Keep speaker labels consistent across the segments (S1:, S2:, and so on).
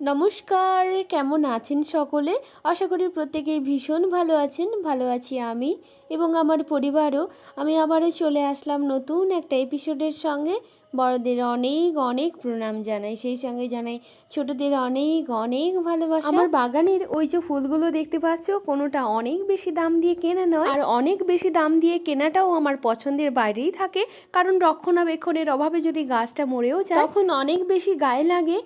S1: নমস্কার কেমন আছেন সকলে? আশা করি প্রত্যেকেই ভীষণ ভালো আছেন ভালো আছি আমি এবং আমার পরিবারও। আমি আবারও চলে আসলাম নতুন একটা এপিসোডের সঙ্গে। বড়দের অনেক অনেক প্রণাম জানাই সেই সঙ্গে জানাই ছোটদের অনেক অনেক ভালোবাসা। আমার বাগানের ওই যে ফুলগুলো দেখতে পাচ্ছ কোনোটা অনেক বেশি দাম দিয়ে কেনা নয়। আর অনেক বেশি দাম দিয়ে কেনাটাও আমার পছন্দের বাইরেই থাকে। কারণ রক্ষণাবেক্ষণের অভাবে যদি গাছটা মরেও যায় তখন অনেক বেশি গায়ে লাগে।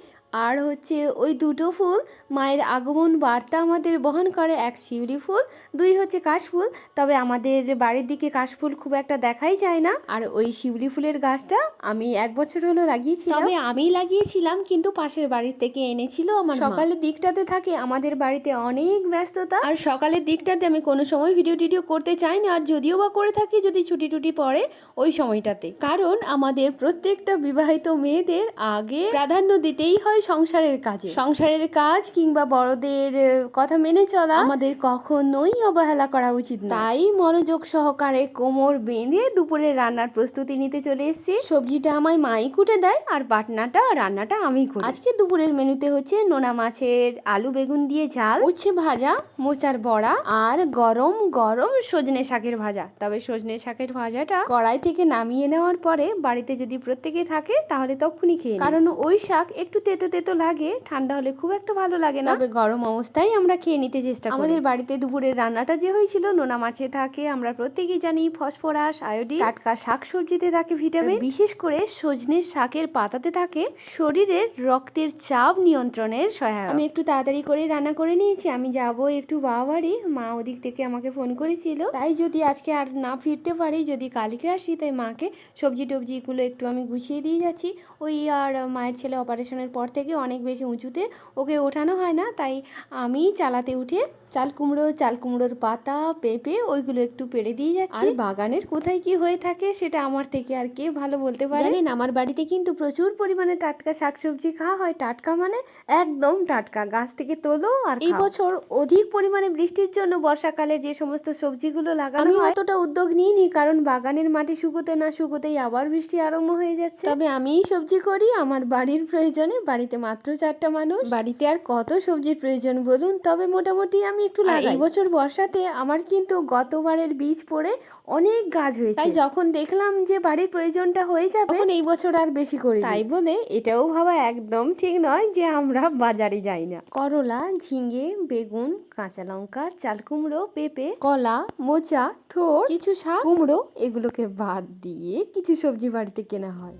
S1: আর হচ্ছে ওই দুটো ফুল মায়ের আগমন বার্তা আমাদের বহন করে এক শিউলি ফুল দুই হচ্ছে কাশফুল তবে আমাদের বাড়ির দিকে কাশফুল খুব একটা দেখাই যায় না। আর ওই শিউলি ফুলের গাছটা আমি এক বছর হলো লাগিয়েছিলাম। তবে আমি লাগিয়েছিলাম কিন্তু পাশের বাড়ির থেকে এনেছিল আমার সকালের দিকটাতে থাকে আমাদের বাড়িতে অনেক ব্যস্ততা। আর সকালের দিকটাতে আমি কোনো সময় ভিডিও টিডিও করতে চাই না আর যদিও বা করে থাকি যদি ছুটি টুটি পড়ে ওই সময়টাতে। কারণ আমাদের প্রত্যেকটা বিবাহিত মেয়েদের আগে প্রাধান্য দিতেই হয় সংসারের কাজে। সংসারের কাজ কিংবা বড়দের কথা মেনে চলা আমাদের কখনোই অবহেলা করা উচিত তাই মনোযোগ সহকারে কোমর বেঁধে দুপুরে রান্নার প্রস্তুতি নিতে চলে এসেছি। সবজিটা আমায় মাই কুটে দেয় আর বাটনাটা রান্নাটা আমি করি। আজকে দুপুরের মেনুতে হচ্ছে নোনা মাছের আলু বেগুন দিয়ে ঝাল উচ্ছে ভাজা মোচার বড়া আর গরম গরম সজনে শাকের ভাজা। তবে সজনে শাকের ভাজাটা কড়াই থেকে নামিয়ে নেওয়ার পরে বাড়িতে যদি প্রত্যেকে থাকে তাহলে তখনই খেয়ে কারণ ওই শাক একটু তেতো তেতো লাগে ঠান্ডা হলে খুব একটা ভালো লাগে না। তবে গরম অবস্থায় আমরা খেয়ে নিতে চেষ্টা করি। আমাদের বাড়িতে দুপুরের রান্নাটা যে হয়েছিল নোনা মাছে থাকে আমরা প্রত্যেকেই জানি ফসফরাস আয়োডিন টাটকা শাক সবজিতে থাকে ভিটামিন। বিশেষ করে সজনের শাকের পাতাতে থাকে শরীরের রক্তের চাপ নিয়ন্ত্রণের সহায়ক। আমি একটু তাড়াতাড়ি করে রান্না করে নিয়েছি আমি যাব একটু বাবা বাড়ি মা ওদিক থেকে আমাকে ফোন করেছিল। তাই যদি আজকে আর না ফিরতে পারি যদি কালকে আসি তাই মাকে সবজি টবজিগুলো একটু আমি গুছিয়ে দিয়ে যাচ্ছি। ওই আর মায়ের ছেলে অপারেশনের পর থেকে অনেক বেশি উঁচুতে ওকে ওঠানো হয় না তাই আমি চালাতে উঠে চাল কুমড়ো চাল কুমড়োর পাতা পেঁপে ওইগুলো একটু পেড়ে দিয়ে যাচ্ছি। আর বাগানের কোথায় কি হয়ে থাকে সেটা আমার থেকে আর কে ভালো বলতে পারে? জানেন আমার বাড়িতে কিন্তু প্রচুর পরিমাণে টাটকা শাকসবজি খাওয়া হয়। টাটকা মানে একদম টাটকা গাছ থেকে তোলো আর এই বছর অধিক পরিমাণে বৃষ্টির জন্য বর্ষাকালে যে সমস্ত সবজিগুলো লাগানো হয় অতটা উদ্যোগ নিইনি কারণ বাগানের মাটি শুকোতে না শুকোতেই আবার বৃষ্টি আরম্ভ হয়ে যাচ্ছে। তবে আমিই সবজি করি আমার বাড়ির প্রয়োজনে। বাড়িতে মাত্র চারটা মানুষ। বাড়িতে আর কত সবজির প্রয়োজন বলুন? তবে মোটামুটি আমি একটু লাগাই এই বছর বর্ষাতে আমার কিন্তু গতবারের বীজ পড়ে অনেক গাছ হয়েছে। তাই যখন দেখলাম যে বাড়ির প্রয়োজনটা হয়ে যাবে তখন এই বছর আর বেশি করি তাই বলে এটাও ভাবা একদম ঠিক নয় যে আমরা বাজারে যাই না। করলা ঝিঙে বেগুন কাঁচা লঙ্কা চাল কুমড়ো পেঁপে কলা মোচা থোর কিছু শাক কুমড়ো এগুলোকে বাদ দিয়ে কিছু সবজি বাড়িতে কেনা হয়।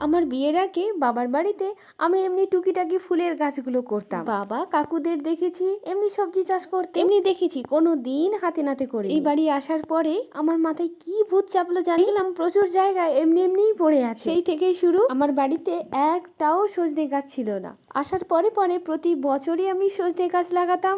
S1: আমার বিয়ের আগে বাবার বাড়িতে আমি এমনি টুকিটাকি ফুলের গাছগুলো করতাম। বাবা কাকুদের দেখেছি এমনি সবজি চাষ করতে এমনি দেখেছি কোনো দিন হাতে নাতে করে এই বাড়ি আসার পরে আমার মাথায় কি ভূত চাপলো জানিলাম প্রচুর জায়গায় এমনি এমনিই পড়ে আছে। সেই থেকেই শুরু। আমার বাড়িতে একটাও সজনে গাছ ছিল না। আসার পরে পরে প্রতি বছরই আমি সজনে গাছ লাগাতাম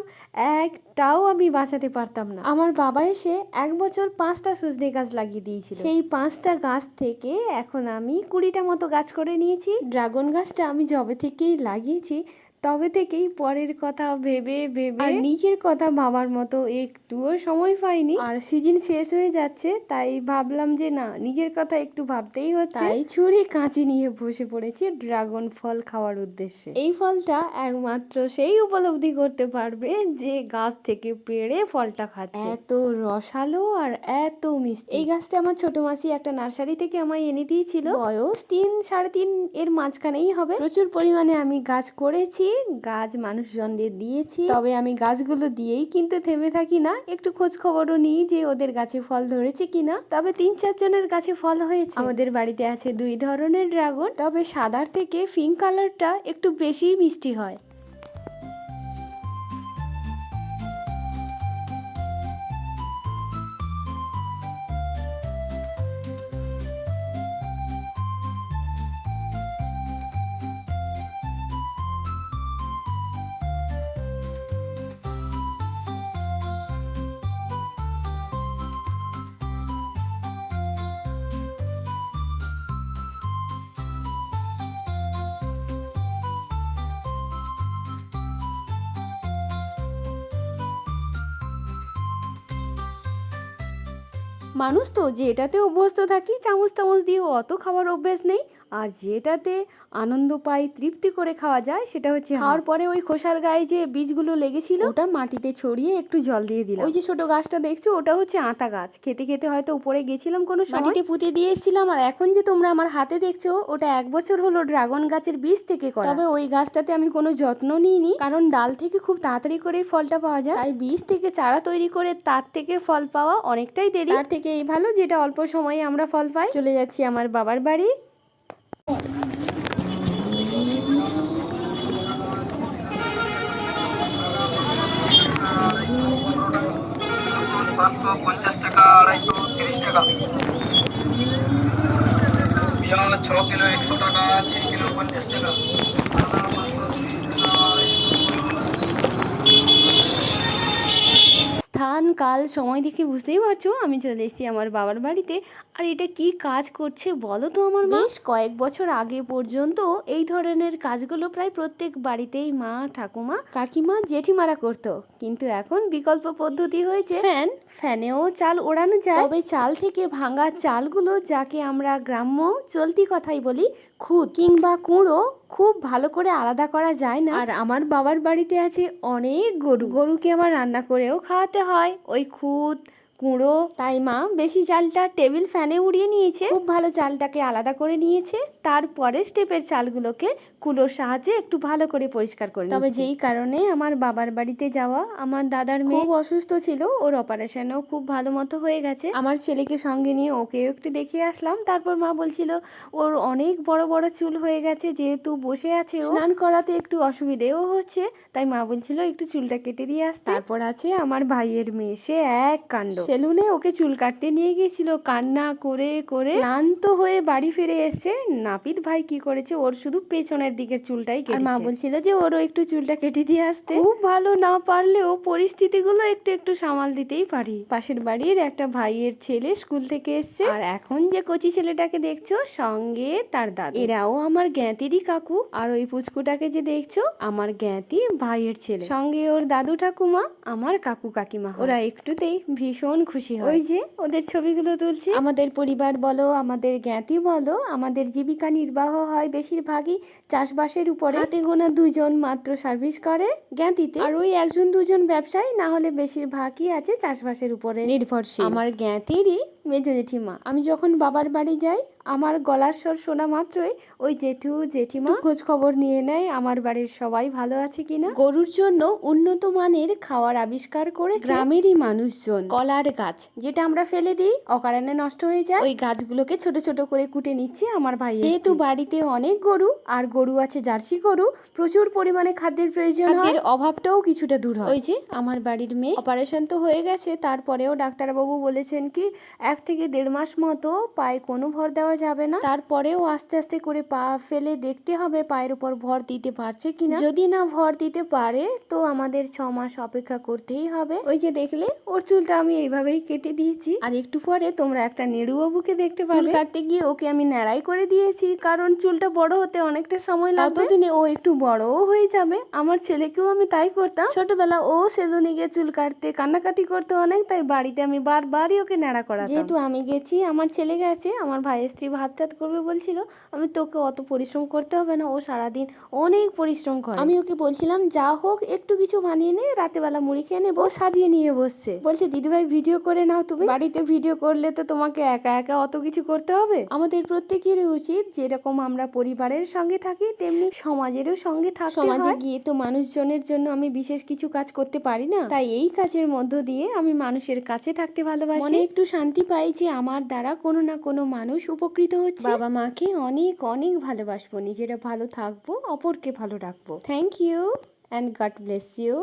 S1: একটাও আমি বাঁচাতে পারতাম না। আমার বাবা এসে এক বছর পাঁচটা সজনে গাছ লাগিয়ে দিয়েছিল। সেই পাঁচটা গাছ থেকে এখন আমি কুড়িটা মতো গাছ করে নিয়েছি। ড্রাগন গাছটা আমি জবে থেকেই লাগিয়েছি তবে থেকেই পরের কথা ভেবে ভেবে আর নিজের কথা ভাবার মতো একটুও সময় পাইনি। আর সিজন শেষ হয়ে যাচ্ছে তাই ভাবলাম যে না নিজের কথা একটু ভাবতেই হচ্ছে। তাই ছুরি কাঁচি নিয়ে বসে পড়েছি ড্রাগন ফল খাওয়ার উদ্দেশ্যে। এই ফলটা একমাত্র সেই উপলব্ধি করতে পারবে যে গাছ থেকে পেড়ে ফলটা খাচ্ছে। এত রসালো আর এত মিষ্টি। এই গাছটা আমার ছোট মাসি একটা নার্সারি থেকে আমায় এনে দিয়েছিল। বয়স তিন সাড়ে তিন এর মাঝখানেই হবে। প্রচুর পরিমাণে আমি গাছ করেছি গাছ মানুষজনদের দিয়েছি। তবে আমি গাছগুলো দিয়েই কিন্তু থেমে থাকি না। একটু খোঁজ খবরও নিই যে ওদের গাছে ফল ধরেছে কিনা। তবে তিন চার জনের গাছে ফল হয়েছে। আমাদের বাড়িতে আছে দুই ধরনের ড্রাগন। তবে সাদার থেকে পিঙ্ক কালারটা একটু বেশি মিষ্টি হয়। মানুষ তো যে এটাতে অভ্যস্ত থাকি চামচ টামচ দিয়ে অত খাওয়ার অভ্যেস নেই আর যেটাতে আনন্দ পাই তৃপ্তি করে খাওয়া যায় সেটা হচ্ছে খাওয়ার পরে ওই খোসার গায়ে যে বীজগুলো লেগেছিল ওটা মাটিতে ছড়িয়ে একটু জল দিয়ে দিলাম। ওই যে ছোট গাছটা দেখছ ওটা হচ্ছে আতা গাছ। খেতে খেতে হয়তো উপরে গেছিলাম কোনো মাটিতে পুঁতে দিয়ে এসেছিলাম আর এখন যে তোমরা আমার হাতে দেখছ ওটা এক বছর হলো ড্রাগন গাছের বীজ থেকে করা। তবে ওই গাছটাতে আমি কোনো যত্ন নিইনি কারণ ডাল থেকে খুব তাড়াতাড়ি করে ফলটা পাওয়া যায়। তাই বীজ থেকে চারা তৈরি করে তার থেকে ফল পাওয়া অনেকটাই দেরি। তার থেকে এই ভালো যেটা অল্প সময়ে আমরা ফল পাই। চলে যাচ্ছি আমার বাবার বাড়ি।
S2: পাঁচশো পঞ্চাশ টাকা, আড়াইশো তিরিশ টাকা। পেঁয়াজ ছ কিলো, একশো টাকা, তিন কিলো, পঞ্চাশ টাকা।
S1: স্থান কাল সময় দেখে বুঝতেই পারছ আমি চলে এসেছি আমার বাবার বাড়িতে। আর এটা কি কাজ করছে বলো তো আমার বেশ কয়েক বছর আগে পর্যন্ত এই ধরনের কাজগুলো প্রায় প্রত্যেক বাড়িতেই মা ঠাকুমা কাকিমা জেঠিমারা করতো। কিন্তু এখন বিকল্প পদ্ধতি হয়েছে। ফ্যান ফ্যানেও চাল ওড়ানো যায়। তবে চাল থেকে ভাঙা চালগুলো যাকে আমরা গ্রাম্য চলতি কথাই বলি খুদ কিংবা কুঁড়ো খুব ভালো করে আলাদা করা যায় না। আর আমার বাবার বাড়িতে আছে অনেক গরু। গরুকে আমার রান্না করেও খাওয়াতে হয়। ওই খুদ কুঁড়ো তাই মা বেশি চালটা টেবিল ফ্যানে উড়িয়ে নিয়েছে। খুব ভালো চালটাকে আলাদা করে নিয়েছে। তারপরে স্টেপের চালগুলোকে কুলোর সাহায্যে একটু ভালো করে পরিষ্কার করে তবে যেই কারণে আমার বাবার বাড়িতে যাওয়া আমার দাদার মেয়ে খুব অসুস্থ ছিল ওর অপারেশনও খুব ভালো মতো হয়ে গেছে। আমার ছেলেকে সঙ্গে নিয়ে ওকেও একটু দেখিয়ে আসলাম। তারপর মা বলছিল ওর অনেক বড় বড় চুল হয়ে গেছে যেহেতু বসে আছে ও। স্নান করাতে একটু অসুবিধেও হচ্ছে। তাই মা বলছিল একটু চুলটা কেটে দিয়ে আস তারপর আছে আমার ভাইয়ের মেয়ে সে এক কাণ্ড। সেলুনে ওকে চুল কাটতে নিয়ে গেছিল কান্না করে করে ক্লান্ত হয়ে বাড়ি ফিরে এসছে। নাপিত ভাই কি করেছে? ওর শুধু পেছনের দিকের চুলটাই কেটে মা বলছিল যে ওরও একটু চুলটা কেটে দিয়ে আসতে। খুব ভালো না পারলেও পরিস্থিতিগুলো একটু একটু সামাল দিতেই পারি। পাশের বাড়ির একটা ভাইয়ের ছেলে স্কুল থেকে এসছে। আর এখন যে কচি ছেলেটাকে দেখছ সঙ্গে তার দাদু। এরাও আমার জ্ঞাতিরই কাকু। আর ওই পুচকুটাকে যে দেখছ আমার জ্ঞাতি ভাইয়ের ছেলে। সঙ্গে ওর দাদু ঠাকুমা আমার কাকু কাকিমা। ওরা একটুতেই ভীষণ খুশি হয়। ওই যে ওদের ছবিগুলো তুলছি। আমাদের পরিবার বলো আমাদের জ্ঞাতি বলো আমাদের জীবিকা নির্বাহ হয় বেশিরভাগই চাষবাসের উপরে। হাতে গোনা দুজন মাত্র সার্ভিস করে জ্ঞাতিতে। আর ওই একজন দুজন ব্যবসায়ী না হলে বেশিরভাগই আছে চাষবাসের উপরে। নির্ভরশীল। আমার জ্ঞাতিরই মেজ জেঠিমা, আমি যখন বাবার বাড়ি যাই, আমার গলার স্বর শোনা মাত্রই ওই জেঠু জেঠিমা খোঁজ খবর নিয়ে নেয়, আমার বাড়ির সবাই ভালো আছে কিনা। গরুর জন্য উন্নত মানের খাওয়ার আবিষ্কার করে গ্রামেরই মানুষজন। কলার গাছ, যেটা আমরা ফেলে দিই, অকারণে নষ্ট হয়ে যায়। ওই গাছগুলোকে ছোট ছোট করে কুটে নিচ্ছে আমার ভাই যেহেতু বাড়িতে অনেক গরু, আর গরু আছে জার্সি গরু, প্রচুর পরিমাণে খাদ্যের প্রয়োজন হয়। অভাবটাও কিছুটা দূর হয়। ওই যে আমার বাড়ির মেয়ে অপারেশন তো হয়ে গেছে, তারপরেও ডাক্তারবাবু বলেছেন কি এক থেকে দেড় মাস মতো পায়ে কোনো ভর দেওয়া যাবে না। তারপরেও আস্তে আস্তে করে পা ফেলে দেখতে হবে পায়ের উপর ভর দিতে পারছে কিনা। যদি না ভর দিতে পারে, তো আমাদের ছ মাস অপেক্ষা করতেই হবে। ওই যে দেখলে, ওর চুলটা আমি এইভাবেই কেটে দিয়েছি। আর একটু পরে তোমরা একটা নেড়ু বাবুকে দেখতে পাবে। কাটতে গিয়ে ওকে আমি ন্যাড়াই করে দিয়েছি, কারণ চুলটা বড় হতে অনেকটা সময় লাগবে। ততদিনে ও একটু বড়ও হয়ে যাবে। আমার ছেলেকেও আমি তাই করতাম। ছোটবেলা ও সেজনে গিয়ে চুল কাটতে কান্নাকাটি করতে অনেক, তাই বাড়িতে আমি বারবারই ওকে ন্যাড়া করা যেহেতু আমি গেছি আমার ছেলে গেছে আমার ভাইয়ের স্ত্রী ভাত টাত করবে বলছিল আমি তোকে অত পরিশ্রম করতে হবে না ও সারাদিন অনেক পরিশ্রম করে। আমি ওকে বলছিলাম যা হোক একটু কিছু বানিয়ে নে রাতেবেলা মুড়ি খেয়ে নেব সাজিয়ে নিয়ে বসছে। বলছে দিদিভাই ভিডিও করে নাও তুমি। বাড়িতে ভিডিও করলে তো তোমাকে একা একা অত কিছু করতে হবে? আমাদের প্রত্যেকেরই উচিত যেরকম আমরা পরিবারের সঙ্গে থাকি তেমনি সমাজেরও সঙ্গে থাকতে সমাজে গিয়ে তো মানুষজনের জন্য আমি বিশেষ কিছু কাজ করতে পারি না। তাই এই কাজের মধ্য দিয়ে আমি মানুষের কাছে থাকতে ভালোবাসি। মনে একটু শান্তি পাই যে আমার দ্বারা কোনো না কোনো মানুষ উপকৃত হচ্ছে। বাবা মাকে অনেক অনেক ভালোবাসবো নিজেরা ভালো থাকব অপরকে ভালো রাখব। Thank you and God bless you